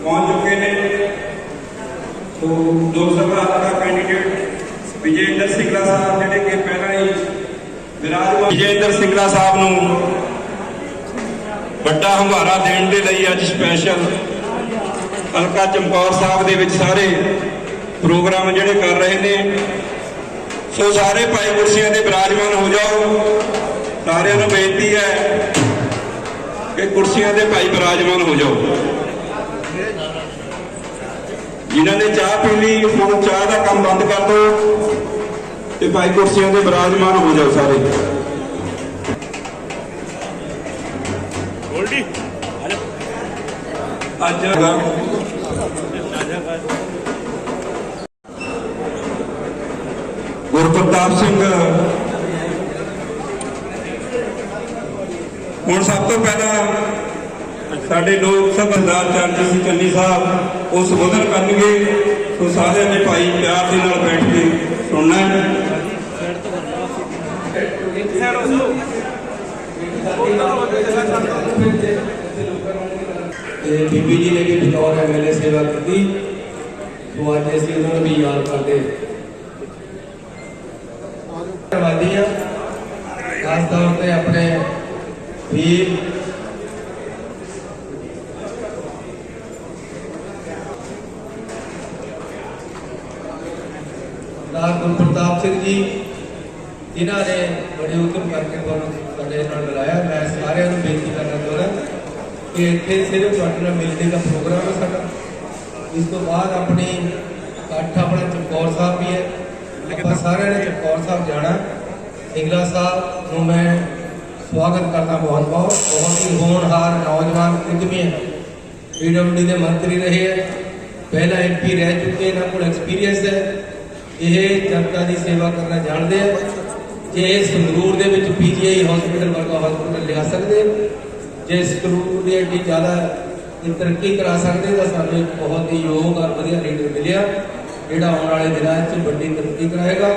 ਪਹੁੰਚ ਚੁੱਕੇ ਨੇ ਸੋ ਲੋਕ ਸਭਾ ਦਾ ਕੈਂਡੀਡੇਟ ਵਿਜੇਂਦਰ ਸਿੰਗਲਾ ਸਾਹਿਬ ਜਿਹੜੇ ਕਿ ਪਹਿਲਾਂ ਹੀ ਵਿਰਾਜਮਾਨ ਵਿਜੇਂਦਰ ਸਿੰਗਲਾ ਸਾਹਿਬ ਨੂੰ ਵੱਡਾ ਹੰਗਾਰਾ ਦੇਣ ਦੇ ਲਈ ਅੱਜ ਸਪੈਸ਼ਲ ਹਲਕਾ ਚਮਕੌਰ ਸਾਹਿਬ ਦੇ ਵਿੱਚ ਸਾਰੇ ਪ੍ਰੋਗਰਾਮ ਜਿਹੜੇ ਕਰ ਰਹੇ ਨੇ ਸੋ ਸਾਰੇ ਭਾਈ ਕੁਰਸੀਆਂ ਤੇ ਵਿਰਾਜਮਾਨ ਹੋ ਜਾਓ। ਸਾਰਿਆਂ ਨੂੰ ਬੇਨਤੀ ਹੈ ਕਿ ਕੁਰਸੀਆਂ ਤੇ ਭਾਈ ਵਿਰਾਜਮਾਨ ਹੋ ਜਾਓ। ਜਿਨ੍ਹਾਂ ਨੇ ਚਾਹ ਪੀ ਲਈ ਹੁਣ ਚਾਹ ਦਾ ਕੰਮ ਬੰਦ ਕਰ ਦਿਓ ਤੇ ਭਾਈ ਕੁਰਸੀਆਂ ਤੇ ਵਿਰਾਜਮਾਨ ਹੋ ਜਾਓ ਸਾਰੇ। ਗੋਲਡੀ ਅੱਜ ਗੁਰਪ੍ਰਤਾਪ ਸਿੰਘ। ਹੁਣ ਸਭ ਤੋਂ ਪਹਿਲਾਂ ਸਾਡੇ ਲੋਕ ਸਭਾਦਾਰ ਚਰਨਜੀਤ ਸਿੰਘ ਚੰਨੀ ਸਾਹਿਬ ਉਹ ਸੰਬੋਧਨ ਕਰਨਗੇ। ਸੋ ਸਾਰਿਆਂ ਨੇ ਭਾਈ ਪਿਆਰ ਦੇ ਨਾਲ ਬੈਠ ਕੇ ਸੁਣਨਾ ਤੇ ਬੀਬੀ ਜੀ ਨੇ ਵੀ ਬਤੌਰ ਐਮਐਲਏ ਸੇਵਾ ਕੀਤੀ। ਸੋ ਅੱਜ ਅਸੀਂ ਉਹਨਾਂ ਨੂੰ ਵੀ ਯਾਦ ਕਰਦੇ। ਧੰਨਵਾਦੀ ਆ ਖਾਸ ਤੌਰ ਤੇ ਆਪਣੇ ਵੀਰ ਸਰਦਾਰ ਗੁਰਪ੍ਰਤਾਪ ਸਿੰਘ ਜੀ ਜਿਨ੍ਹਾਂ ਨੇ ਬੜੇ ਉਦਮ ਕਰਕੇ ਤੁਹਾਨੂੰ ਸਾਡੇ ਨਾਲ ਮਿਲਾਇਆ ਮੈਂ ਸਾਰਿਆਂ ਨੂੰ ਬੇਨਤੀ ਕਰਨਾ ਚਾਹੁੰਦਾ ਕਿ ਇੱਥੇ ਸਿਰਫ ਤੁਹਾਡੇ ਨਾਲ ਮਿਲਣੇ ਦਾ ਪ੍ਰੋਗਰਾਮ ਹੈ ਸਾਡਾ ਇਸ ਤੋਂ ਬਾਅਦ ਆਪਣੀ ਇਕੱਠ ਆਪਣਾ ਚਮਕੌਰ ਸਾਹਿਬ ਵੀ ਹੈ ਆਪਾਂ ਸਾਰਿਆਂ ਨੇ ਚਮਕੌਰ ਸਾਹਿਬ ਜਾਣਾ। ਸਿੰਗਲਾ ਸਾਹਿਬ ਨੂੰ ਮੈਂ ਸਵਾਗਤ ਕਰਦਾ ਬਹੁਤ ਬਹੁਤ। ਬਹੁਤ ਹੀ ਹੋਣਹਾਰ ਨੌਜਵਾਨ ਉਦਮੀ ਹੈ। ਪੀਡਬਲਯੂ ਦੇ ਮੰਤਰੀ ਰਹੇ ਹੈ। ਪਹਿਲਾ ਐਮਪੀ ਰਹਿ ਚੁੱਕੇ ਇਹਨਾਂ ਕੋਲ ਐਕਸਪੀਰੀਅੰਸ ਹੈ। ਇਹ ਜਨਤਾ ਦੀ ਸੇਵਾ ਕਰਨਾ ਜਾਣਦੇ ਆ ਜੇ ਸੰਗਰੂਰ ਦੇ ਵਿੱਚ ਪੀਜੀਆਈ ਹਸਪੀਟਲ ਵਰਗਾ ਹਸਪੀਟਲ ਲਿਆ ਸਕਦੇ ਜੇ ਸੰਗਰੂਰ ਦੀ ਐਡੀ ਜ਼ਿਆਦਾ ਤਰੱਕੀ ਕਰਾ ਸਕਦੇ ਤਾਂ ਸਾਨੂੰ ਇੱਕ ਬਹੁਤ ਹੀ ਯੋਗ ਔਰ ਵਧੀਆ ਲੀਡਰ ਮਿਲਿਆ। ਜਿਹੜਾ ਆਉਣ ਵਾਲੇ ਦਿਨਾਂ 'ਚ ਵੱਡੀ ਤਰੱਕੀ ਕਰਾਏਗਾ।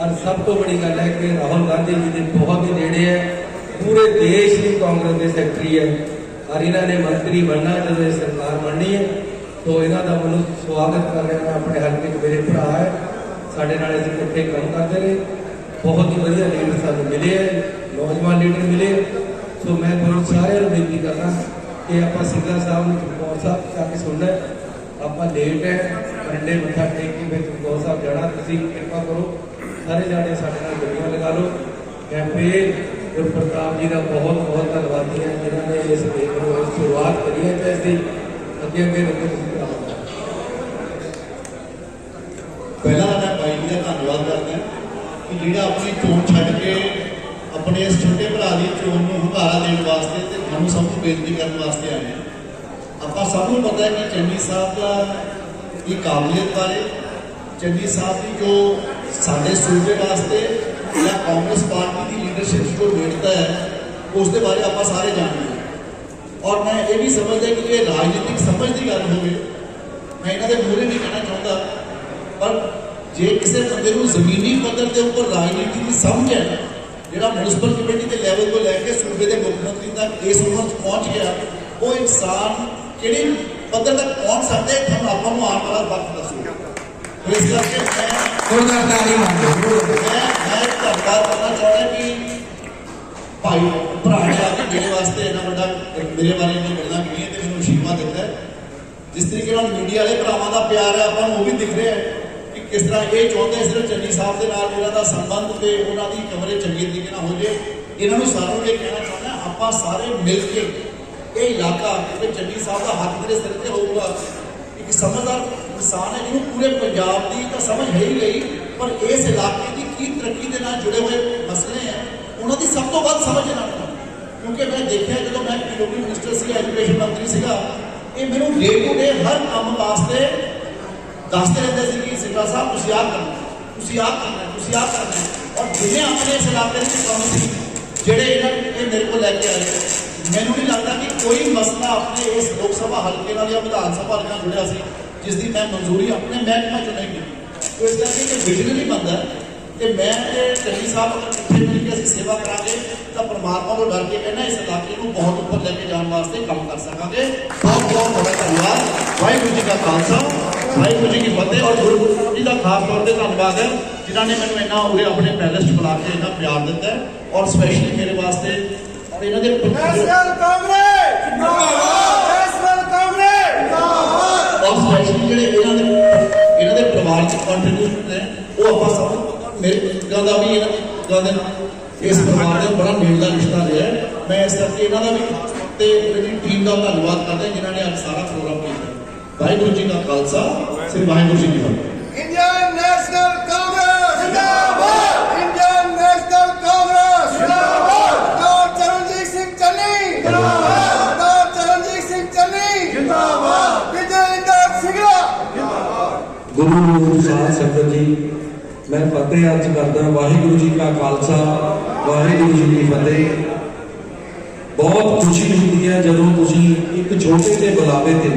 ਔਰ ਸਭ ਤੋਂ ਬੜੀ ਗੱਲ ਹੈ ਕਿ ਰਾਹੁਲ ਗਾਂਧੀ ਜੀ ਦੇ ਬਹੁਤ ਹੀ ਨੇੜੇ ਹੈ। ਪੂਰੇ ਦੇਸ਼ ਦੀ ਕਾਂਗਰਸ ਦੇ ਸੈਕਟਰੀ ਹੈ। ਔਰ ਇਹਨਾਂ ਨੇ ਮੰਤਰੀ ਬਣਨਾ ਜਦੋਂ ਸਰਕਾਰ ਬਣਨੀ ਹੈ, ਤੋਂ ਇਹਨਾਂ ਦਾ ਮੈਨੂੰ ਸਵਾਗਤ ਕਰ ਰਿਹਾ ਮੈਂ ਆਪਣੇ ਹਲਕੇ 'ਚ ਮੇਰੇ ਭਰਾ ਹੈ। ਸਾਡੇ ਨਾਲ ਅਸੀਂ ਇਕੱਠੇ ਕੰਮ ਕਰਦੇ ਰਹੇ। ਬਹੁਤ ਹੀ ਵਧੀਆ ਲੀਡਰ ਸਾਨੂੰ ਮਿਲੇ ਹੈ। ਨੌਜਵਾਨ ਲੀਡਰ ਮਿਲੇ ਸੋ ਮੈਂ ਤੁਹਾਨੂੰ ਸਾਰਿਆਂ ਨੂੰ ਬੇਨਤੀ ਕਰਦਾ ਕਿ ਆਪਾਂ ਸਿੰਘਲਾ ਸਾਹਿਬ ਨੂੰ ਚਮਕੌਰ ਸਾਹਿਬ ਜਾ ਕੇ ਸੁਣਨਾ ਆਪਾਂ ਲੇਟ ਹੈ ਪਰੰਡੇ ਮੱਥਾ ਟੇਕ ਕੇ ਫਿਰ ਚਮਕੌਰ ਸਾਹਿਬ ਜਾਣਾ, ਤੁਸੀਂ ਕਿਰਪਾ ਕਰੋ, ਸਾਰੇ ਜਾਣੇ ਸਾਡੇ ਨਾਲ ਗੱਡੀਆਂ ਲਗਾ ਲਓ। ਮੈਂ ਫੇਰ ਗੁਰਪ੍ਰਤਾਪ ਜੀ ਦਾ ਬਹੁਤ ਬਹੁਤ ਧੰਨਵਾਦੀ ਹਾਂ ਜਿਨ੍ਹਾਂ ਨੇ ਇਸ ਦੇਖ ਨੂੰ ਇਸ ਸ਼ੁਰੂਆਤ ਕਰੀ ਹੈ ਤੇ ਇਸ ਦੀ ਅੱਗੇ ਅੱਗੇ ਅੱਗੇ ਤੁਸੀਂ ਕਰਾਂਗੇ ਪਹਿਲਾਂ ਤਾਂ ਮੈਂ ਬਾਈ ਜੀ ਦਾ ਧੰਨਵਾਦ ਕਰਦਾ ਕਿ ਜਿਹੜਾ ਆਪਣੀ ਚੋਣ ਛੱਡ ਕੇ ਆਪਣੇ ਇਸ ਛੋਟੇ ਭਰਾ ਦੀ ਚੋਣ ਨੂੰ ਹੁੰਗਾਰਾ ਦੇਣ ਵਾਸਤੇ ਤੇ ਤੁਹਾਨੂੰ ਸਭ ਨੂੰ ਬੇਨਤੀ ਕਰਨ ਵਾਸਤੇ ਆਏ ਹਾਂ। ਆਪਾਂ ਸਭ ਨੂੰ ਪਤਾ ਹੈ ਕਿ ਚੰਨੀ ਸਾਹਿਬ ਦਾ ਇਹ ਕਾਬਲੀਅਤ ਬਾਰੇ ਚੰਨੀ ਸਾਹਿਬ ਦੀ ਜੋ ਸਾਡੇ ਸੂਬੇ ਵਾਸਤੇ ਜਾਂ ਕਾਂਗਰਸ ਪਾਰਟੀ ਦੀ ਲੀਡਰਸ਼ਿਪ ਜੋ ਵੇਖਦਾ ਹੈ ਉਸ ਦੇ ਬਾਰੇ ਆਪਾਂ ਸਾਰੇ ਜਾਣਦੇ ਹਾਂ ਔਰ ਮੈਂ ਇਹ ਵੀ ਸਮਝਦਾ ਕਿ ਇਹ ਰਾਜਨੀਤਿਕ ਸਮਝ ਦੀ ਗੱਲ ਹੋਵੇ ਮੈਂ ਇਹਨਾਂ ਦੇ ਮੂਹਰੇ ਨਹੀਂ ਕਹਿਣਾ ਚਾਹੁੰਦਾ ਪਰ ਜੇ ਕਿਸੇ ਬੰਦੇ ਨੂੰ ਜ਼ਮੀਨੀ ਪੱਧਰ ਦੇ ਉੱਪਰ ਰਾਜਨੀਤੀ ਦੀ ਸਮਝ ਹੈ ਨਾ, ਜਿਹੜਾ ਮਿਊਨਿਸਪਲ ਕਮੇਟੀ ਦੇ ਲੈਵਲ ਤੋਂ ਲੈ ਕੇ ਸੂਬੇ ਦੇ ਮੁੱਖ ਮੰਤਰੀ ਤੱਕ ਇਸ ਉਮਰ 'ਚ ਪਹੁੰਚ ਗਿਆ ਉਹ ਇਨਸਾਨ ਕਿਹੜੇ ਪੱਧਰ ਤੱਕ ਪਹੁੰਚ ਸਕਦਾ ਤੁਹਾਨੂੰ ਆਪਾਂ ਨੂੰ ਆਉਣ ਵਾਲਾ ਵਕਤ ਦੱਸੂਗਾ ਤੋ ਇਸ ਕਰਕੇ ਮੈਂ ਗੁਰਦਾਸ ਤਾਲੀ ਮੰਗੋ ਮੈਂ ਮੈਂ ਧੰਨਵਾਦ ਕਰਨਾ ਚਾਹੁੰਦਾ ਕਿ ਭਾਈ ਭਰਾ ਕੇ ਮੇਰੇ ਵਾਸਤੇ ਇੰਨਾ ਵੱਡਾ ਮੇਰੇ ਬਾਰੇ ਇੰਨੀ ਗੱਲਾਂ ਕਹੀਆਂ ਤੇ ਮੈਨੂੰ ਅਸ਼ੀਰਵਾਦ ਦਿੱਤਾ ਜਿਸ ਤਰੀਕੇ ਨਾਲ ਮੀਡੀਆ ਵਾਲੇ ਭਰਾਵਾਂ ਦਾ ਪਿਆਰ ਹੈ ਆਪਾਂ ਨੂੰ ਉਹ ਵੀ ਦਿਖ ਰਿਹਾ ਹੈ ਕਿ ਕਿਸ ਤਰ੍ਹਾਂ ਇਹ ਚਾਹੁੰਦੇ ਸਿਰਫ ਚੰਨੀ ਸਾਹਿਬ ਦੇ ਨਾਲ ਉਹਨਾਂ ਦਾ ਸੰਬੰਧ ਤੇ ਉਹਨਾਂ ਦੀ ਕਮਰੇ ਚੰਗੇ ਤਰੀਕੇ ਨਾਲ ਹੋ ਜੇ ਇਹਨਾਂ ਨੂੰ ਸਾਰਿਆਂ ਨੂੰ ਇਹ ਕਹਿਣਾ ਚਾਹੁੰਦਾ ਆਪਾਂ ਸਾਰੇ ਮਿਲ ਕੇ ਇਹ ਇਲਾਕਾ ਤੇ ਚੰਨੀ ਸਾਹਿਬ ਦਾ ਹੱਥ ਤੇਰੇ ਸਿਰ ਤੇ ਹੋਊਗਾ ਇੱਕ ਸਮਝਦਾਰ ਇਨਸਾਨ ਹੈ ਜਿਹਨੂੰ ਪੂਰੇ ਪੰਜਾਬ ਦੀ ਤਾਂ ਸਮਝ ਹੈ ਹੀ ਗਈ ਪਰ ਇਸ ਇਲਾਕੇ ਦੀ ਕੀ ਤਰੱਕੀ ਦੇ ਨਾਲ ਜੁੜੇ ਹੋਏ ਮਸਲੇ ਹੈ ਉਹਨਾਂ ਦੀ ਸਭ ਤੋਂ ਵੱਧ ਸਮਝ ਇਹਨਾਂ ਨੂੰ ਹੈ। ਕਿਉਂਕਿ ਮੈਂ ਦੇਖਿਆ ਜਦੋਂ ਮੈਂ ਪੀਡਬਲਿਊ ਮਿਨਿਸਟਰ ਸੀ ਐਜੂਕੇਸ਼ਨ ਮੰਤਰੀ ਸੀਗਾ ਇਹ ਮੈਨੂੰ ਡੇ ਟੂ ਡੇ ਹਰ ਕੰਮ ਵਾਸਤੇ ਦੱਸਦੇ ਰਹਿੰਦੇ ਸੀ ਕਿ ਸਿੱਧਾ ਸਾਹਿਬ ਤੁਸੀਂ ਆਹ ਕਰਨਾ ਤੁਸੀਂ ਆਹ ਕਰਨਾ ਤੁਸੀਂ ਆਹ ਕਰਨਾ ਔਰ ਜਿਵੇਂ ਆਪਣੇ ਇਸ ਇਲਾਕੇ ਦੇ ਵਿੱਚ ਕੰਮ ਸੀ ਜਿਹੜੇ ਇਹਨਾਂ ਮੈਨੂੰ ਨਹੀਂ ਲੱਗਦਾ ਕਿ ਕੋਈ ਮਸਲਾ ਆਪਣੇ ਇਸ ਲੋਕ ਸਭਾ ਹਲਕੇ ਨਾਲ ਜਾਂ ਵਿਧਾਨ ਸਭਾ ਹਲਕੇ ਨਾਲ ਜੁੜਿਆ ਸੀ, ਜਿਸ ਦੀ ਮੈਂ ਮਨਜ਼ੂਰੀ ਆਪਣੇ ਮਹਿਕਮੇ ਚੋਂ ਨਹੀਂ ਕੀਤੀ। ਇਸ ਕਰਕੇ ਕਿ ਵਿਜ਼ਨ ਨਹੀਂ ਬਣਦਾ ਤੇ ਮੈਂ ਤੇ ਚੰਨੀ ਸਾਹਿਬ ਅਗਰ ਇਕੱਠੇ ਮਿਲ ਕੇ ਅਸੀਂ ਸੇਵਾ ਕਰਾਂਗੇ, ਤਾਂ ਪਰਮਾਤਮਾ ਤੋਂ ਡਰ ਕੇ ਕਹਿੰਦਾ ਇਸ ਇਲਾਕੇ ਨੂੰ ਬਹੁਤ ਉੱਪਰ ਲੈ ਕੇ ਜਾਣ ਵਾਸਤੇ ਕੰਮ ਕਰ ਸਕਾਂਗੇ। ਬਹੁਤ ਬਹੁਤ ਤੁਹਾਡਾ ਧੰਨਵਾਦ। ਵਾਹਿਗੁਰੂ ਜੀ ਕਾ ਖਾਲਸਾ, ਵਾਹਿਗੁਰੂ ਜੀ ਕੀ ਫਤਿਹ ਔਰ ਗੁਰੂ ਗੋਬਿੰਦ ਸਿੰਘ ਜੀ ਦਾ ਖਾਸ ਤੌਰ ਤੇ ਧੰਨਵਾਦ ਹੈ, ਜਿਨ੍ਹਾਂ ਨੇ ਮੈਨੂੰ ਇੰਨਾ ਉਰੇ ਆਪਣੇ ਪੈਲੇਸ 'ਚ ਬੁਲਾ ਕੇ ਇੰਨਾ ਪਿਆਰ ਦਿੱਤਾ ਔਰ ਸਪੈਸ਼ਲੀ ਮੇਰੇ ਵਾਸਤੇ ਇਹਨਾਂ ਦੇ ਨੈਸ਼ਨਲ ਕਾਂਗਰਸ ਜਿੰਦਾਬਾਦ ਨੈਸ਼ਨਲ ਕਾਂਗਰਸ ਜਿੰਦਾਬਾਦ ਔਰ ਸਪੈਸ਼ਲੀ ਜਿਹੜੇ ਇਹਨਾਂ ਦੇ ਇਹਨਾਂ ਦੇ ਪਰਿਵਾਰ ਚ ਕੰਟਰੀਬਿਊਸ਼ਨ ਹੈ ਉਹ ਆਪਾਂ ਸਭ ਨੂੰ ਪਤਾ। ਮੇਰੇ ਗੱਲ ਦਾ ਵੀ ਇਹਨਾਂ ਗੱਲ ਦੇ ਨਾਲ ਇਸ ਪਰਿਵਾਰ ਦੇ ਬੜਾ ਨੇੜਲਾ ਰਿਸ਼ਤਾ ਰਿਹਾ। ਮੈਂ ਇਸ ਕਰਕੇ ਇਹਨਾਂ ਦਾ ਵੀ ਤੇ ਮੇਰੀ ਟੀਮ ਦਾ ਧੰਨਵਾਦ ਕਰਦਾ ਜਿਨ੍ਹਾਂ ਨੇ ਅੱਜ ਸਾਰਾ ਪ੍ਰੋਗਰਾਮ ਕੀਤਾ ਵਾਹਿਗੁਰੂ ਜੀ ਕਾ ਖਾਲਸਾ ਸ੍ਰੀ ਵਾਹਿਗੁਰੂ ਜੀ ਕੀ ਫਤਿਹ ਗੁਰੂ ਸਾਹਿਬ ਸੰਗਤ ਜੀ, ਮੈਂ ਫਤਿਹ ਅੱਜ ਕਰਦਾ, ਵਾਹਿਗੁਰੂ ਜੀ ਕਾ ਖਾਲਸਾ, ਵਾਹਿਗੁਰੂ ਜੀ ਕੀ ਫਤਿਹ। ਬਹੁਤ ਖੁਸ਼ੀ ਹੁੰਦੀ ਹੈ ਜਦੋਂ ਤੁਸੀਂ ਇੱਕ ਛੋਟੇ ਜਿਹੇ ਬੁਲਾਵੇ ਤੇ,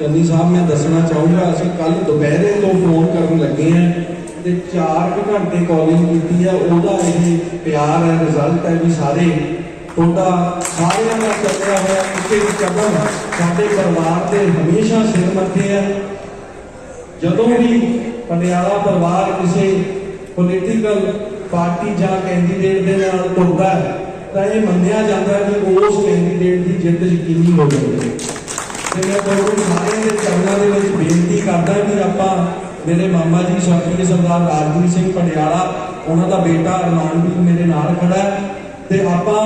ਚੰਨੀ ਸਾਹਿਬ, ਮੈਂ ਦੱਸਣਾ ਚਾਹੂੰਗਾ ਅਸੀਂ ਕੱਲ ਦੁਪਹਿਰੇ ਤੋਂ ਫੋਨ ਕਰਨ ਲੱਗੇ ਆ ਤੇ 4 ਘੰਟੇ ਕਾਲਿੰਗ ਕੀਤੀ ਹੈ ਉਹਦਾ ਇਹ ਪਿਆਰ ਹੈ ਰਿਜ਼ਲਟ ਹੈ ਵੀ ਸਾਰੇ ਤੁਹਾਡਾ ਸਾਰਿਆਂ ਦਾ ਚੱਲਿਆ ਹੋਇਆ, ਕਿਸੇ ਕਦਮ ਸਾਡੇ ਪਰਿਵਾਰ ਦੇ ਹਮੇਸ਼ਾ ਸਿਰ ਮੱਥੇ ਹੈ। ਜਦੋਂ ਵੀ ਪਟਿਆਲਾ ਪਰਿਵਾਰ ਕਿਸੇ ਪੋਲੀਟੀਕਲ ਪਾਰਟੀ ਜਾਂ ਕੈਂਡੀਡੇਟ ਦੇ ਨਾਲ ਤੁਰਦਾ ਹੈ, ਤਾਂ ਇਹ ਮੰਨਿਆ ਜਾਂਦਾ ਹੈ ਕਿ ਉਸ ਕੈਂਡੀਡੇਟ ਦੀ ਜਿੱਤ ਯਕੀਨੀ ਹੋ ਜਾਂਦੀ ਹੈ। ਤੇ ਮੈਂ ਤੁਹਾਨੂੰ ਸਾਰਿਆਂ ਦੇ ਚਰਨਾਂ ਦੇ ਵਿੱਚ ਬੇਨਤੀ ਕਰਦਾ ਕਿ ਆਪਾਂ ਮੇਰੇ ਮਾਮਾ ਜੀ ਸਤਿਗੁਰੂ ਸਰਦਾਰ ਰਾਜਵੀਰ ਸਿੰਘ ਪਟਿਆਲਾ, ਉਹਨਾਂ ਦਾ ਬੇਟਾ ਅਰਮਾਨ ਵੀ ਮੇਰੇ ਨਾਲ ਖੜਾ ਹੈ। ਤੇ ਆਪਾਂ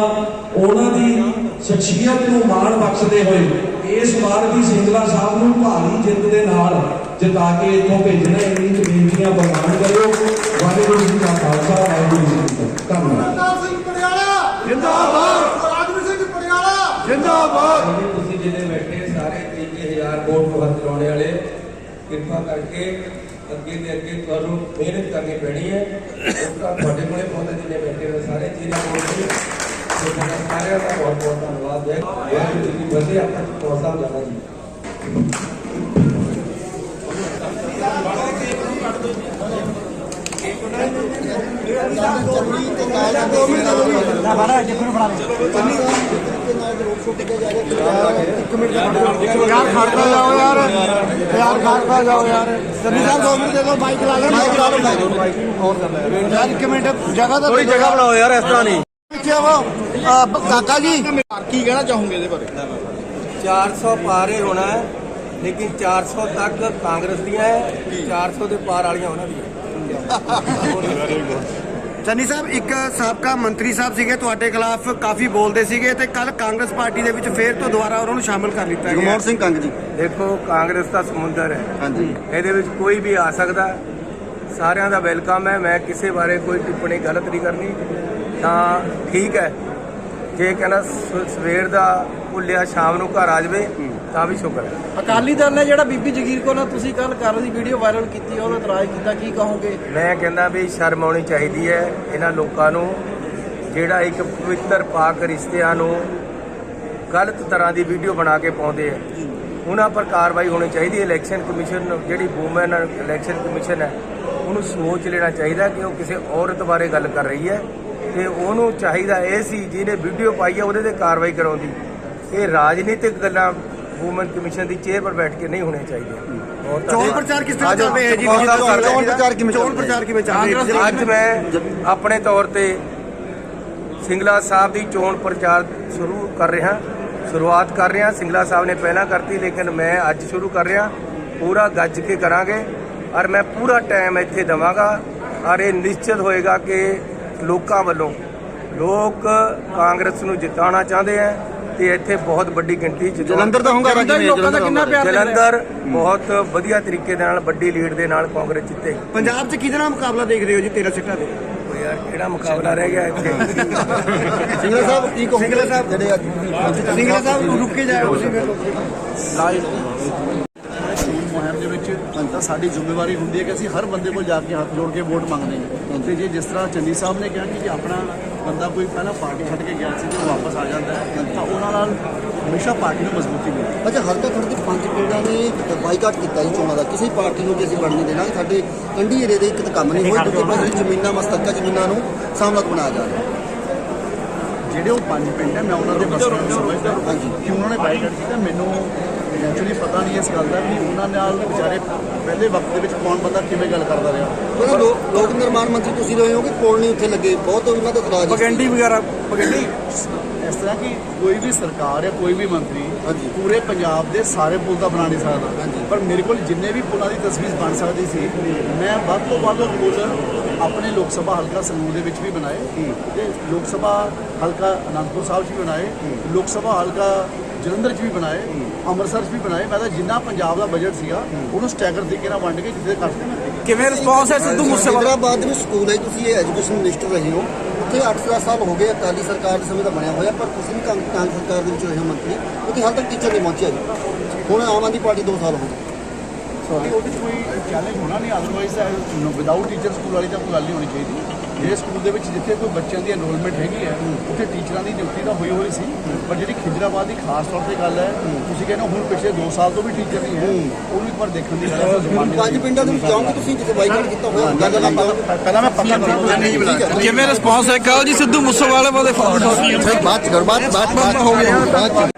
ਉਹਨਾਂ ਦੀ ਸ਼ਖਸੀਅਤ ਨੂੰ ਮਾਣ ਬਖਸ਼ਦੇ ਹੋਏ ਇਸ ਵਾਰ ਵੀ ਸਿੰਗਲਾ ਸਾਹਿਬ ਨੂੰ ਭਾਰੀ ਜਿੱਤ ਦੇ ਨਾਲ ਜਿਤਾ ਕੇ ਇੱਥੋਂ ਭੇਜਣਾ ਇੰਨੀ ਬੇਨਤੀਆਂ ਪ੍ਰਵਾਨ ਕਰਿਓ। ਵਾਹਿਗੁਰੂ ਜੀ ਕਾ ਖਾਲਸਾ ਵਾਹਿਗੁਰੂ ਜੀ ਕੀ ਫਤਿਹ। ਧੰਨਵਾਦ। ਸਿੰਘ ਪਟਿਆਲਾ। ਜਿੰਦਾਬਾਦ। ਰਾਜਵੀਰ ਸਿੰਘ ਪਟਿਆਲਾ। ਜਿੰਦਾਬਾਦ। ਜਿਹੜੇ ਤੁਸੀਂ ਜਿਹੜੇ ਬੈਠੇ ਸਾਰੇ 23000 ਵੋਟ ਨੂੰ ਹੱਥ ਲਾਉਣੇ ਵਾਲੇ ਕਿਰਪਾ ਕਰਕੇ ਅੱਗੇ ਤੇ ਅੱਗੇ ਤੁਹਾਨੂੰ ਮਿਹਨਤ ਕਰਨੀ ਪੈਣੀ ਹੈ ਉਸ ਦਾ ਤੁਹਾਡੇ ਕੋਲੇ ਪਹੁੰਚੇ ਜਿੰਨੇ ਬੈਠੇ ਨੇ ਸਾਰੇ ਚੀਜ਼ਾਂ ਬੋਲ ਕੇ ਤੇ ਤੁਹਾਡਾ ਸਾਰਿਆਂ ਦਾ ਬਹੁਤ ਬਹੁਤ ਧੰਨਵਾਦ ਹੈ ਵਾਹਿਗੁਰੂ ਜੀ ਕੀ ਫਤਿਹ ਆਪਾਂ ਕੋਲ ਸਾਹਿਬ ਜਾਣਾ ਜੀ ਯਾਰ ਖੜਦਾ ਜਾਓ ਯਾਰ। ਯਾਰ ਖੜਦਾ ਜਾਓ ਯਾਰ। ਸੰਨੀ ਸਾਹਿਬ 2 ਮਿੰਟ ਦੇ ਦਿਓ ਮਾਈਕ ਲਾ ਲੈਣ। ਮਾਈਕ ਲਾ ਲੈਣ। ਯਾਰ ਇੱਕ ਮਿੰਟ ਜਗ੍ਹਾ ਤਾਂ ਥੋੜੀ ਜਗ੍ਹਾ ਬਣਾਓ ਯਾਰ ਇਸ ਤਰ੍ਹਾਂ ਨਹੀਂ। ਪਿੱਛੇ ਆਵੋ। ਕਾਕਾ ਜੀ। ਕੀ ਕਹਿਣਾ ਚਾਹੋਗੇ ਇਹਦੇ ਬਾਰੇ? 400 ਪਾਰ ਹੀ ਹੋਣਾ ਹੈ ਲੇਕਿਨ 400 ਤੱਕ ਕਾਂਗਰਸ ਦੀਆਂ ਹੈ 400 ਦੇ ਪਾਰ ਵਾਲੀਆਂ ਉਹਨਾਂ ਦੀਆਂ। ਚੰਨੀ ਸਾਹਿਬ ਇੱਕ ਸਾਬਕਾ ਮੰਤਰੀ ਸਾਹਿਬ ਸੀਗੇ ਤੁਹਾਡੇ ਖਿਲਾਫ ਕਾਫੀ ਬੋਲਦੇ ਸੀਗੇ ਤੇ ਕੱਲ ਕਾਂਗਰਸ ਪਾਰਟੀ ਦੇ ਵਿੱਚ ਫੇਰ ਤੋਂ ਦੁਬਾਰਾ ਉਹਨਾਂ ਨੂੰ ਸ਼ਾਮਲ ਕਰ ਲਿੱਤਾ ਗਿਆ। ਗੁਰਮੋਹਨ ਸਿੰਘ ਕੰਗ ਜੀ। ਦੇਖੋ ਕਾਂਗਰਸ ਦਾ ਸਮੁੰਦਰ ਹੈ। ਹਾਂਜੀ। ਇਹਦੇ ਵਿੱਚ ਕੋਈ ਵੀ ਆ ਸਕਦਾ। ਸਾਰਿਆਂ ਦਾ ਵੈਲਕਮ ਹੈ। ਮੈਂ ਕਿਸੇ ਬਾਰੇ ਕੋਈ ਟਿੱਪਣੀ ਗਲਤ ਨਹੀਂ ਕਰਨੀ। ਤਾਂ ਠੀਕ ਹੈ। ਜੇ ਕਹਿੰਦਾ ਸ- ਸਵੇਰ ਦਾ ਭੁੱਲਿਆ ਸ਼ਾਮ ਨੂੰ ਘਰ ਆ ਜਾਵੇ ਤਾਂ ਵੀ ਸ਼ੁਕਰ ਹੈ। ਅਕਾਲੀ ਦਲ ਨੇ ਜਿਹੜਾ ਬੀਬੀ ਜਗੀਰ ਕੌਰ ਨਾਲ ਤੁਸੀਂ ਕੱਲ ਕਰਨ ਦੀ ਵੀਡੀਓ ਵਾਇਰਲ ਕੀਤੀ ਉਹਨੂੰ ਇਤਰਾਜ਼ ਕੀਤਾ ਕੀ ਕਹੋਗੇ? ਮੈਂ ਕਹਿੰਦਾ ਵੀ ਸ਼ਰਮ ਆਉਣੀ ਚਾਹੀਦੀ ਹੈ ਇਹਨਾਂ ਲੋਕਾਂ ਨੂੰ ਜਿਹੜਾ ਇੱਕ ਪਵਿੱਤਰ ਪਾਕ ਰਿਸ਼ਤਿਆਂ ਨੂੰ ਗਲਤ ਤਰ੍ਹਾਂ ਦੀ ਵੀਡੀਓ ਬਣਾ ਕੇ ਪਾਉਂਦੇ ਆ। ਉਹਨਾਂ ਪਰ ਕਾਰਵਾਈ ਹੋਣੀ ਚਾਹੀਦੀ ਹੈ। ਇਲੈਕਸ਼ਨ ਕਮਿਸ਼ਨ ਜਿਹੜੀ ਵੂਮਨ ਇਲੈਕਸ਼ਨ ਕਮਿਸ਼ਨ ਹੈ ਉਹਨੂੰ ਸੋਚ ਲੈਣਾ ਚਾਹੀਦਾ ਕਿ ਉਹ ਕਿਸੇ ਔਰਤ ਬਾਰੇ ਗੱਲ ਕਰ ਰਹੀ ਹੈ ਤੇ ਉਹਨੂੰ ਚਾਹੀਦਾ ਇਹ ਸੀ ਜਿਹਨੇ ਵੀਡੀਓ ਪਾਈ ਹੈ ਉਹਦੇ ਤੇ ਕਾਰਵਾਈ ਕਰਾਉਂਦੀ। ਇਹ ਰਾਜਨੀਤਿਕ ਗੱਲਾਂ ਵੂਮਨ ਕਮਿਸ਼ਨ ਦੀ ਚੇਅਰ ਪਰ ਬੈਠ ਕੇ ਨਹੀਂ ਹੋਣੀਆਂ ਚਾਹੀਦੀਆਂ ਬਹੁਤ ਚੋਣ। ਪ੍ਰਚਾਰ ਕਿਸ ਤਰ੍ਹਾਂ ਚੱਲ ਰਿਹਾ ਹੈ ਜੀ? ਚੋਣ ਪ੍ਰਚਾਰ ਚੋਣ ਪ੍ਰਚਾਰ ਕਿਵੇਂ ਚੋਣ ਪ੍ਰਚਾਰ ਕਿਵੇਂ ਚੱਲ ਰਿਹਾ ਹੈ? ਅੱਜ ਮੈਂ ਆਪਣੇ ਤੌਰ ਤੇ ਸਿੰਗਲਾ ਸਾਹਿਬ ਦੀ ਚੋਣ ਪ੍ਰਚਾਰ ਸ਼ੁਰੂ ਕਰ ਰਿਹਾ ਸ਼ੁਰੂਆਤ ਕਰ ਰਿਹਾ। ਸਿੰਗਲਾ ਸਾਹਿਬ ਨੇ ਪਹਿਲਾਂ ਕਰਤੀ ਲੇਕਿਨ ਮੈਂ ਅੱਜ ਸ਼ੁਰੂ ਕਰ ਰਿਹਾ। ਪੂਰਾ ਗੱਜ ਕੇ ਕਰਾਂਗੇ। ਔਰ ਮੈਂ ਪੂਰਾ ਟਾਈਮ ਇੱਥੇ ਦਵਾਂਗਾ। ਔਰ ਇਹ ਨਿਸ਼ਚਿਤ ਹੋਏਗਾ ਕਿ ਲੋਕਾਂ ਵੱਲੋਂ ਲੋਕ ਕਾਂਗਰਸ ਨੂੰ ਜਿਤਾਉਣਾ ਚਾਹੁੰਦੇ ਆ ਤੇ ਇੱਥੇ ਬਹੁਤ ਵੱਡੀ ਗਿਣਤੀ ਚ ਜਲੰਧਰ ਦਾ ਹੁੰਗਾਰਾ ਕਿਵੇਂ ਲੋਕਾਂ ਦਾ ਕਿੰਨਾ ਪਿਆਰ ਜਲੰਧਰ ਬਹੁਤ ਵਧੀਆ ਤਰੀਕੇ ਦੇ ਨਾਲ ਵੱਡੀ ਲੀਡ ਦੇ ਨਾਲ ਕਾਂਗਰਸ ਜਿੱਤੇਗੀ ਪੰਜਾਬ 'ਚ ਕਿਹਦੇ ਨਾਲ ਮੁਕਾਬਲਾ ਦੇਖਦੇ ਹੋ ਜੀ 13 ਸੀਟਾਂ ਦੇ? ਉਹ ਯਾਰ ਕਿਹੜਾ ਮੁਕਾਬਲਾ ਰਹਿ ਗਿਆ ਇੱਥੇ? ਸਿੰਗਲਾ ਸਾਹਿਬ ਕੀ ਕਹੋਗੇ ਸਿੰਗਲਾ ਸਾਹਿਬ ਜਿਹੜੇ ਅੱਜ ਸਿੰਗਲਾ ਸਾਹਿਬ ਰੁਕ ਕੇ ਜਾਓ ਤੁਸੀਂ ਫਿਰ ਮੁਹਿੰਮ ਦੇ ਵਿੱਚ ਤਾਂ ਸਾਡੀ ਜ਼ਿੰਮੇਵਾਰੀ ਹੁੰਦੀ ਹੈ ਕਿ ਅਸੀਂ ਹਰ ਬੰਦੇ ਕੋਲ ਜਾ ਕੇ ਹੱਥ ਜੋੜ ਕੇ ਵੋਟ ਮੰਗਦੇ ਹਾਂ। ਤੇ ਜੇ ਜਿਸ ਤਰ੍ਹਾਂ ਚੰਨੀ ਸਾਹਿਬ ਨੇ ਕਿਹਾ ਕਿ ਜੇ ਆਪਣਾ ਬੰਦਾ ਕੋਈ ਪਹਿਲਾਂ ਪਾਰਟੀ ਛੱਡ ਕੇ ਗਿਆ ਸੀ ਤੇ ਉਹ ਵਾਪਸ ਆ ਜਾਂਦਾ ਹੈ ਤਾਂ ਉਹਨਾਂ ਨਾਲ ਹਮੇਸ਼ਾ ਪਾਰਟੀ ਨੂੰ ਮਜ਼ਬੂਤੀ ਮਿਲਦੀ ਹੈ। ਅੱਛਾ ਹਲਕਾ ਤੁਹਾਡੇ ਪੰਜ ਪਿੰਡਾਂ ਨੇ ਬਾਈਕਾਟ ਕੀਤਾ ਜੀ ਚੋਣਾਂ ਦਾ। ਕਿਸੇ ਪਾਰਟੀ ਨੂੰ ਜੇ ਅਸੀਂ ਬਣ ਨਹੀਂ ਦੇਣਾ ਸਾਡੇ ਕੰਢੀ ਏਰੀਏ ਦੇ ਇੱਕ ਤਾਂ ਕੰਮ ਨਹੀਂ ਹੋਏ ਦੂਜੇ ਪਾਸੇ ਜ਼ਮੀਨਾਂ ਮਸਤਕਾ ਜ਼ਮੀਨਾਂ ਨੂੰ ਸਾਹਮਣਾ ਬਣਾਇਆ ਜਾ ਰਿਹਾ? ਜਿਹੜੇ ਉਹ ਪੰਜ ਪਿੰਡ ਹੈ ਮੈਂ ਉਹਨਾਂ ਦੇ ਮਸਲੇ ਨੂੰ ਸਮਝਦਾ। ਕਿ ਉਹਨਾਂ ਨੇ ਬਾਈਕਾਟ ਕੀਤਾ ਮੈਨੂੰ ਐਕਚੁਅਲੀ ਪਤਾ ਨਹੀਂ ਇਸ ਗੱਲ ਦਾ ਵੀ ਉਹਨਾਂ ਨਾਲ ਵਿਚਾਰੇ ਪਹਿਲੇ ਵਕਤ ਦੇ ਵਿੱਚ ਕੌਣ ਬੰਦਾ ਕਿਵੇਂ ਗੱਲ ਕਰਦਾ ਰਿਹਾ ਲੋ- ਲੋਕ ਨਿਰਮਾਣ ਮੰਤਰੀ ਤੁਸੀਂ ਰਹੇ ਹੋ ਕਿ ਪੁਲ ਨਹੀਂ ਉੱਥੇ ਲੱਗੇ ਬਹੁਤ ਉਹਨਾਂ ਦਾ ਇਤਰਾਜ਼ ਸੀ। ਪਗੰਡੀ ਵਗੈਰਾ ਪਗੰਡੀ ਇਸ ਤਰ੍ਹਾਂ ਕਿ ਕੋਈ ਵੀ ਸਰਕਾਰ ਜਾਂ ਕੋਈ ਵੀ ਮੰਤਰੀ। ਪੂਰੇ ਪੰਜਾਬ ਦੇ ਸਾਰੇ ਪੁਲ ਤਾਂ ਬਣਾ ਨਹੀਂ ਸਕਦਾ ਹਾਂਜੀ। ਪਰ ਮੇਰੇ ਕੋਲ ਜਿੰਨੇ ਵੀ ਪੁਲਾਂ ਦੀ ਤਸਵੀਰ ਬਣ ਸਕਦੀ ਸੀ ਮੈਂ ਵੱਧ ਤੋਂ ਵੱਧ ਪੁਲ ਆਪਣੇ ਲੋਕ ਸਭਾ ਹਲਕਾ ਸੰਗਰੂਰ ਦੇ ਵਿੱਚ ਵੀ ਬਣਾਏ ਤੇ ਲੋਕ ਸਭਾ ਹਲਕਾ ਅਨੰਦਪੁਰ ਸਾਹਿਬ 'ਚ ਵੀ ਬਣਾਏ ਲੋਕ ਸਭਾ ਹਲਕਾ ਜਲੰਧਰ 'ਚ ਵੀ ਬਣਾਏ ਅੰਮ੍ਰਿਤਸਰ 'ਚ ਵੀ ਬਣਾਏ। ਮੈਂ ਤਾਂ ਜਿੰਨਾ ਪੰਜਾਬ ਦਾ ਬਜਟ ਸੀਗਾ ਉਹਨੂੰ ਸਟੈਗਰ ਤਰੀਕੇ ਨਾਲ ਵੰਡ ਕੇ ਜਿੱਥੇ ਕਰ ਦਿੱਤਾ ਕਿਵੇਂ ਰਿਸਪੌਂਸ ਹੈ ਸਿੱਧੂ ਮੂਸੇਵਾਲਾ? ਹੈਦਰਾਬਾਦ ਵਿੱਚ ਸਕੂਲ ਹੈ ਤੁਸੀਂ ਇਹ ਐਜੂਕੇਸ਼ਨ ਮਿਨਿਸਟਰ ਰਹੇ ਹੋ। ਉੱਥੇ 8-10 ਸਾਲ ਹੋ ਗਏ ਅਕਾਲੀ ਸਰਕਾਰ ਦੇ ਸਮੇਂ ਦਾ ਬਣਿਆ ਹੋਇਆ ਪਰ ਤੁਸੀਂ ਵੀ ਕਾਂਗ- ਕਾਂਗਰਸ ਸਰਕਾਰ ਦੇ ਵਿੱਚ ਰਹੇ ਹੋ ਮੰਤਰੀ। ਉੱਥੇ ਹਾਲ ਤੱਕ ਟੀਚਰ ਨਹੀਂ ਪਹੁੰਚਿਆ ਜੀ। ਹੁਣ ਆਮ ਆਦਮੀ ਪਾਰਟੀ 2 ਸਾਲ ਹੋ ਗਏ। ਕਿ ਉਹਦੇ ਕੋਈ ਚੈਲੰਜ ਹੋਣਾ ਨਹੀਂ ਅਦਰਵਾਈਜ਼ ਵਿਦਆਊਟ ਟੀਚਰ ਸਕੂਲ ਵਾਲੀ ਤਾਂ ਕੋਈ ਗੱਲ ਨਹੀਂ ਹੋਣੀ ਚਾਹੀਦੀ। ਜਿਹੜੇ ਸਕੂਲ ਦੇ ਵਿੱਚ ਜਿੱਥੇ ਕੋਈ ਬੱਚਿਆਂ ਦੀ ਐਨਰੋਲਮੈਂਟ ਹੈਗੀ ਹੈ ਉੱਥੇ ਟੀਚਰਾਂ ਦੀ ਨਿਯੁਕਤੀ ਤਾਂ ਹੋਈ ਹੋਈ ਸੀ ਪਰ ਜਿਹੜੀ ਖਿਜਰਾਬਾਦ ਦੀ ਖਾਸ ਤੌਰ ਤੇ ਗੱਲ ਹੈ ਤੁਸੀਂ ਕਹਿੰਦੇ ਹੁਣ ਪਿਛਲੇ 2 ਸਾਲ ਤੋਂ ਵੀ ਟੀਚਰ ਨਹੀਂ ਹੈ ਉਹਨੂੰ ਇੱਕ ਵਾਰ ਦੇਖਣ ਦੀ ਗੱਲ ਹੈ ਪੰਜ ਪਿੰਡਾਂ ਦੇ ਵਿੱਚ ਕਿਉਂਕਿ ਤੁਸੀਂ ਜਿੱਥੇ ਬਾਈਕਾਟ ਕੀਤਾ ਹੋਇਆ ਗੱਲ ਦਾ ਪਹਿਲਾਂ ਮੈਂ ਪੱਕਾ ਨਹੀਂ ਬੁਲਾਇਆ। ਕਿਵੇਂ ਰਿਸਪੌਂਸ ਹੈ? ਕਾਲ ਜੀ ਸਿੱਧੂ ਮੂਸੇਵਾਲੇ ਵਾਲੇ ਫੋਨ ਬਾਤ ਕਰ ਬਾਤ ਬਾਤ ਹੋ ਗਈ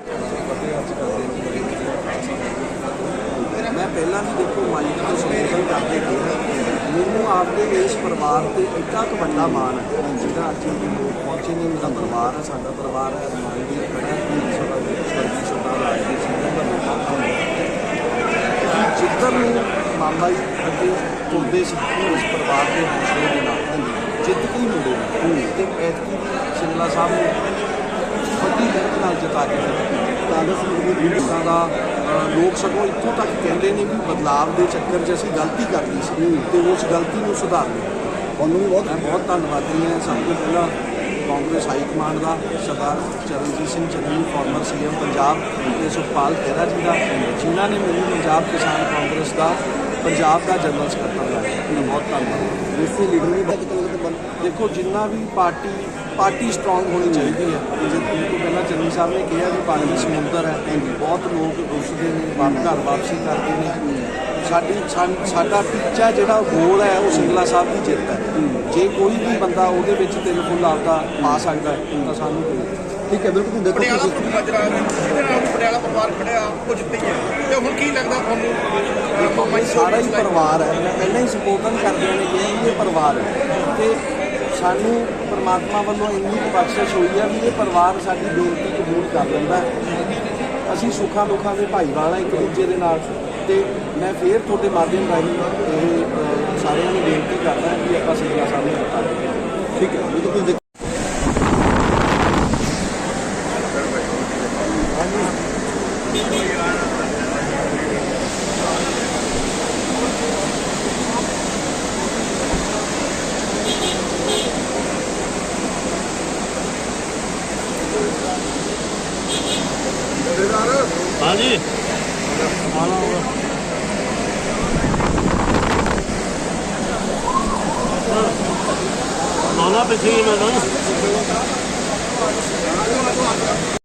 ਆਪਦੇ ਇਸ ਪਰਿਵਾਰ ਤੇ ਇੱਡਾ ਕੁ ਵੱਡਾ ਮਾਣ ਹੈ ਜਿਹੜਾ ਅੱਜ ਲੋਕ ਪਹੁੰਚੇ ਨੇ। ਮੇਰਾ ਪਰਿਵਾਰ ਹੈ ਸਾਡਾ ਪਰਿਵਾਰ ਹੈ ਮਾਨਵੀ ਖੜਾ ਹੈ ਸਾਡਾ ਸਵਰਗੀ ਸ਼ੋਭਾ ਰਾਜਦੀਪ ਸਿੰਘ ਦਾ ਪਰਿਵਾਰ ਜਿੱਧਰ ਨੂੰ ਮਾਮਾ ਜੀ ਅੱਗੇ ਤੁਰਦੇ ਸੀ ਇਸ ਪਰਿਵਾਰ ਦੇ ਹੌਸਲੇ ਦੇ ਨਾਲ ਜਿੱਤ ਕੇ ਨੇ। ਤੇ ਐਤਕੀ ਵੀ ਸ਼ਿਮਲਾ ਸਾਹਿਬ ਨੂੰ ਵੱਡੀ ਮਿਹਨਤ ਨਾਲ ਜਿਤਾ ਕੇ ਕਾਂਗਰਸ ਨੂੰ ਲੋਕਾਂ ਦਾ ਲੋਕ ਸਗੋਂ ਇੱਥੋਂ ਤੱਕ ਕਹਿੰਦੇ ਨੇ ਵੀ ਬਦਲਾਵ ਦੇ ਚੱਕਰ 'ਚ ਅਸੀਂ ਗਲਤੀ ਕਰ ਲਈ ਸੀ ਤੇ ਉਸ ਗਲਤੀ ਨੂੰ ਸੁਧਾਰ ਲਿਆ। ਤੁਹਾਨੂੰ ਵੀ ਬਹੁਤ ਬਹੁਤ ਧੰਨਵਾਦੀ ਹਾਂ ਸਭ ਤੋਂ ਪਹਿਲਾਂ ਕਾਂਗਰਸ ਹਾਈ ਕਮਾਂਡ ਦਾ ਸਰਦਾਰ ਚਰਨਜੀਤ ਸਿੰਘ ਚੰਨੀ ਫਾਰਮਰ ਸੀਐਮ ਪੰਜਾਬ ਤੇ ਸੁਖਪਾਲ ਖਹਿਰਾ ਜੀ ਦਾ ਜਿਨ੍ਹਾਂ ਨੇ ਮੈਨੂੰ ਪੰਜਾਬ ਕਿਸਾਨ ਕਾਂਗਰਸ ਦਾ ਪੰਜਾਬ ਦਾ ਜਨਰਲ ਸਕੱਤਰ ਬਣਾਇਆ। ਬਹੁਤ ਧੰਨਵਾਦ। ਇਸੇ ਲੀਡਰ ਨਾ। ਦੇਖੋ ਜਿੰਨਾ ਵੀ ਪਾਰਟੀ ਪਾਰਟੀ ਸਟਰੋਂਗ ਹੋਣੀ ਚਾਹੀਦੀ ਹੈ। ਜਿਵੇਂ ਤੋਂ ਪਹਿਲਾਂ ਚੰਨੀ ਸਾਹਿਬ ਨੇ ਕਿਹਾ ਵੀ ਪਾਣੀ ਸਮੁੰਦਰ ਹੈ ਬਹੁਤ ਲੋਕ ਰੁੱਸਦੇ ਨੇ ਵਾਪ ਘਰ ਵਾਪਸੀ ਕਰਦੇ ਨੇ। ਸਾਡੀ ਸਾਡਾ ਟੀਚਾ ਜਿਹੜਾ ਗੋਲ ਹੈ ਉਹ ਸਿੰਗਲਾ ਸਾਹਿਬ ਦੀ ਜਿੱਤ ਹੈ। ਜੇ ਕੋਈ ਵੀ ਬੰਦਾ ਉਹਦੇ ਵਿੱਚ ਤਿਲ ਫੁੱਲ ਆਪਦਾ ਪਾ ਸਕਦਾ ਹੈ ਤਾਂ ਸਾਨੂੰ ਕੋਈ ਠੀਕ ਹੈ ਬਿਲਕੁਲ ਦੇਖੋ ਤੁਸੀਂ। ਜਿਹਦੇ ਨਾਲ ਪਟਿਆਲਾ ਪਰਿਵਾਰ ਖੜਿਆ ਉਹ ਜਿੱਤੀ ਹੈ ਤੇ ਹੁਣ ਕੀ ਲੱਗਦਾ ਤੁਹਾਨੂੰ? ਸਾਰਾ ਹੀ ਪਰਿਵਾਰ ਹੈ। ਮੈਂ ਪਹਿਲਾਂ ਹੀ ਸੰਬੋਧਨ ਕਰਦਿਆਂ ਨੇ ਵੀ ਇਹ ਪਰਿਵਾਰ ਹੈ। ਤੇ ਸਾਨੂੰ ਪਰਮਾਤਮਾ ਵੱਲੋਂ ਇੰਨੀ ਕੁ ਬਖਸ਼ਿਸ਼ ਹੋਈ ਹੈ ਵੀ ਇਹ ਪਰਿਵਾਰ ਸਾਡੀ ਬੇਨਤੀ ਕਬੂਲ ਕਰ ਲੈਂਦਾ ਅਸੀਂ ਸੁੱਖਾਂ ਦੁੱਖਾਂ ਦੇ ਭਾਈਵਾਲ ਹਾਂ ਇੱਕ ਦੂਜੇ ਦੇ ਨਾਲ ਤੇ ਮੈਂ ਫੇਰ ਤੁਹਾਡੇ ਮਾਧਿਅਮ ਰਾਹੀਂ ਇਹ ਸਾਰਿਆਂ ਨੂੰ ਬੇਨਤੀ ਕਰਦਾ ਕਿ ਆਪਾਂ ਸਿੰਘਲਾ ਸਾਹਮਣੇ ਨੂੰ ਠੀਕ ਹੈ